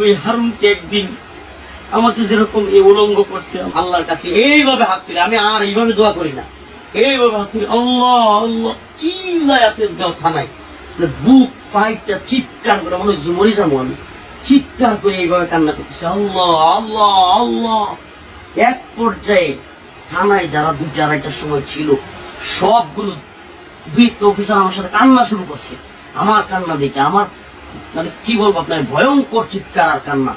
ওই হারুনকে একদিন আমাকে যেরকম এই উলঙ্গ করছে আল্লাহর কাছে এইভাবে হাত তুলে আমি আর এইভাবে দোয়া করি না। এইভাবে হাত তুলে আল্লাহ আল্লাহ চিল্লায় তেজগাঁও থানায়। মানে বুক ফাইটটা চিৎকার করে মনে হচ্ছে মরে যাব আমি। চিৎকার করে এইভাবে কান্না করতেছে। আল্লাহ আল্লাহ আল্লাহ। এক পর্যায়ে থানায় যারা দুইটা আড়াইটার সময় ছিল সবগুলো দুই অফিসার আমার সাথে কান্না শুরু করছে। আমার কান্না দেখে আমার মানে কি বলব আপনার? ভয়ঙ্কর চিৎকার আর কান্না।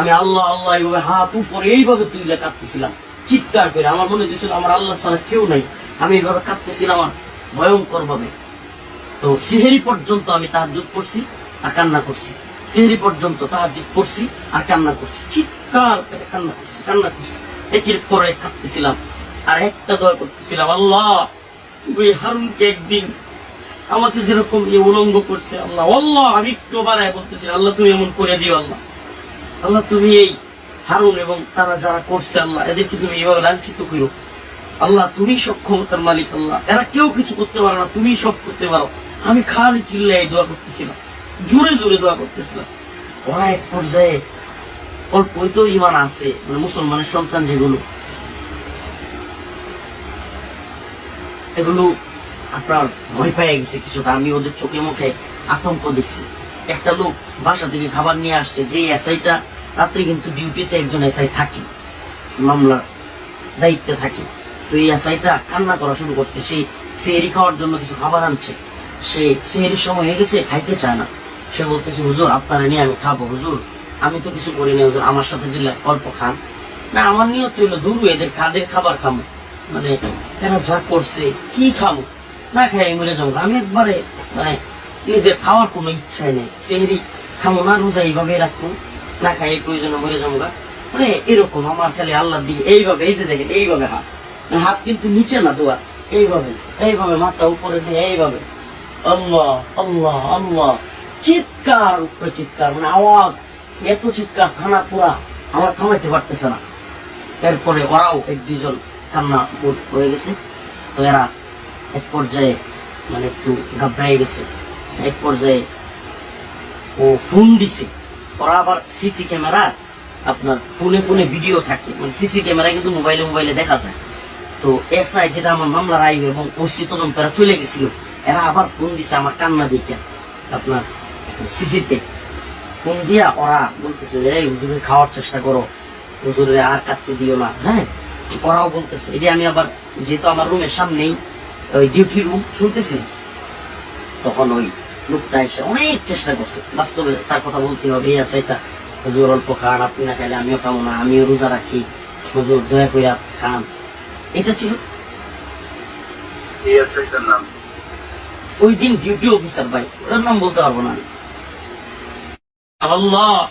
আমি আল্লাহ আল্লাহ এইভাবে হাত উপরে এইভাবে তুলে কাঁদতেছিলাম। চিৎকার করে আমার মনে দিয়েছিল আমার আল্লাহ ছাড়া কেউ নাই। আমি এইভাবে কাঁদতেছিলাম আর ভয়ঙ্কর ভাবে তো সিহেরি পর্যন্ত আমি তাহার যুদ্ধ করছি আর কান্না করছি। সিহেরি পর্যন্ত তাহার যুদ্ধ করছি আর কান্না করছি। চিৎকার করে কান্না করছি কান্না করছি। একের পরে কাঁদতেছিলাম। আর একটা দয়া করতেছিলাম, আল্লাহ ওই হারুনকে একদিন আমাকে যেরকম ইয়ে উলঙ্গ করছে আল্লাহ। আল্লাহ আমি বাড়ায় বলতেছি, আল্লাহ তুমি এমন করে দিও আল্লাহ। আল্লাহ তুমি এই হারুন এবং তারা যারা করছে আল্লাহ, এদেরকে তুমি এইভাবে লাঞ্ছিত করো। আল্লাহ, তুমি সক্ষমতার মালিক আল্লাহ। এরা কেউ কিছু করতে পারো না, তুমি সব করতে পারো। আমি খালি চিল্লাই দোয়া করতেছিলাম। জোরে জোরে দোয়া করতেছিলাম। ওরা এক পর্যায়ে অল্পই তো ইমান আছে মানে মুসলমানের সন্তান যেগুলো, এগুলো আপনার ভয় পেয়ে গেছে কিছুটা আমি ওদের চোখে মুখে আতঙ্ক দেখছি। একটা লোক বাসা থেকে খাবার নিয়ে আসছে যে এসআইটা রাত্রে কিন্তু ডিউটিতে একজন এসআই থাকে, মামলার দায়িত্বে থাকে। তো এই এসআইটা কান্না করা শুরু করছে সেই সেহেরি খাওয়ার জন্য কিছু খাবার আনছে। সে সেহেরির সময় হয়ে গেছে, খাইতে চায় না। সে বলতেছে, হুজুর, আপনারা নিয়ে আমি খাব, হুজুর, আমি তো কিছু করি না হুজুর, আমার সাথে দিলে অল্প খান। না, আমার নিয়ত হইল দূর এদের খাদের খাবার খামো। মানে এরা যা করছে, কি খাব না খাই মরে যাব আমি একবারে মানে নিজের খাওয়ার কোনো ইচ্ছাই নেই। সেহেরি খামো না রোজা এইভাবে রাখব? না খাই প্রয়োজনে মরে যাব মানে এরকম আমার খালি আল্লাহর দিকে এইভাবে, এই যে দেখেন, এইভাবে হাত। মানে হাত কিন্তু নিচে না, দোয়া। এইভাবে এইভাবে মাথা উপরে দিয়ে এইভাবে। আল্লাহ আল্লাহ আল্লাহ। চিৎকার উপরে চিৎকার মানে আওয়াজ। এত চিৎকার, থানা পুরা। আমার থামাইতে পারতেছে না। এরপরে ওরাও এক দুজন কান্না হয়ে গেছে। তো এরা এক পর্যায়ে মানে একটু ঘাবড়াই গেছে। এক পর্যায়ে ও ফোন দিছে। ওরা আবার সিসি ক্যামেরা আপনার ফোনে ফোনে ভিডিও থাকে। মানে সিসি ক্যামেরা কিন্তু মোবাইলে মোবাইলে দেখা যায়। তো এসআই যেটা আমার মামলার আইবে এবং ওসি তদন্তরা চলে গেছিল, এরা আবার ফোন দিছে আমার কান্না দেখে। আপনার সিসিতে ফোন দিয়া ওরা বলতেছে, এই হুজুরের খাওয়ার চেষ্টা করো। হুজুরে আর কাটতে দিও না। হ্যাঁ? ওরাও বলতেছে এটা আমি আবার যেহেতু আমার রুমের সামনেই ওই ডিউটি রুম শুনতেছি। তখন ওই লোকটা এসে অনেক চেষ্টা করছে। বাস্তবে তার কথা বলতে হবে আছে এটা। হুজুর অল্প খান আপনি না খাইলে আমিও খাব না আমিও রোজা রাখি। হুজুর দয়া করে আপনি খান। এটা ছিল। ওই দিন ডিউটি অফিসার ভাই ওর নাম বলতে পারব না আল্লাহ